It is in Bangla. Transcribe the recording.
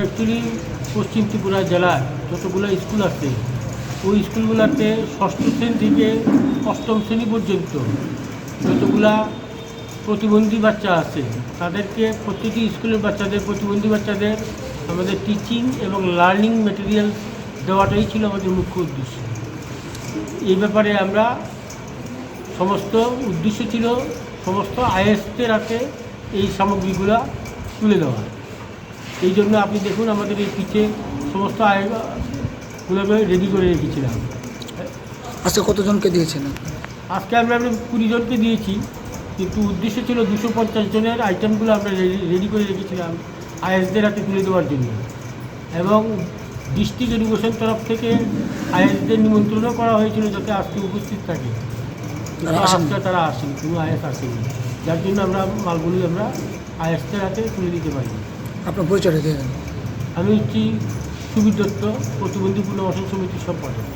অ্যাকচুয়ালি পশ্চিম ত্রিপুরা জেলায় যতগুলো স্কুল আছে, ওই স্কুলগুলোতে ষষ্ঠ শ্রেণি থেকে অষ্টম শ্রেণি পর্যন্ত যতগুলা প্রতিবন্ধী বাচ্চা আছে, তাদেরকে প্রতিটি স্কুলের বাচ্চাদের প্রতিবন্ধী বাচ্চাদের আমাদের টিচিং এবং লার্নিং মেটেরিয়াল দেওয়াটাই ছিল আমাদের মুখ্য উদ্দেশ্য। এই ব্যাপারে আমরা সমস্ত উদ্দেশ্য ছিল সমস্ত আইএসদের হাতে এই সামগ্রীগুলো তুলে দেওয়া। এই জন্য আপনি দেখুন আমাদের এই পিঠে সমস্ত আয়গুলোকে রেডি করে রেখেছিলাম। আজকে কতজনকে দিয়েছেন? আজকে আমরা আমরা কুড়ি জনকে দিয়েছি কিন্তু উদ্দেশ্য ছিল দুশো পঞ্চাশ জনের আইটেমগুলো আমরা রেডি করে রেখেছিলাম আইএসদের হাতে তুলে দেওয়ার জন্য। এবং ডিস্ট্রিক্ট এডুকেশন তরফ থেকে আইএসদের নিমন্ত্রণও করা হয়েছিল যাতে আজকে উপস্থিত থাকে। আজকে তারা আসেনি কোনো আইএস আসেনি যার জন্য আমরা মালগুলি আমরা আইএসদের হাতে তুলে দিতে পারি আপনার পরিচয়টা দিয়ে দেন। আমি হচ্ছি সুবীর দত্ত প্রতিবন্ধী পুনর্বাসন সমিতির সম্পাদক।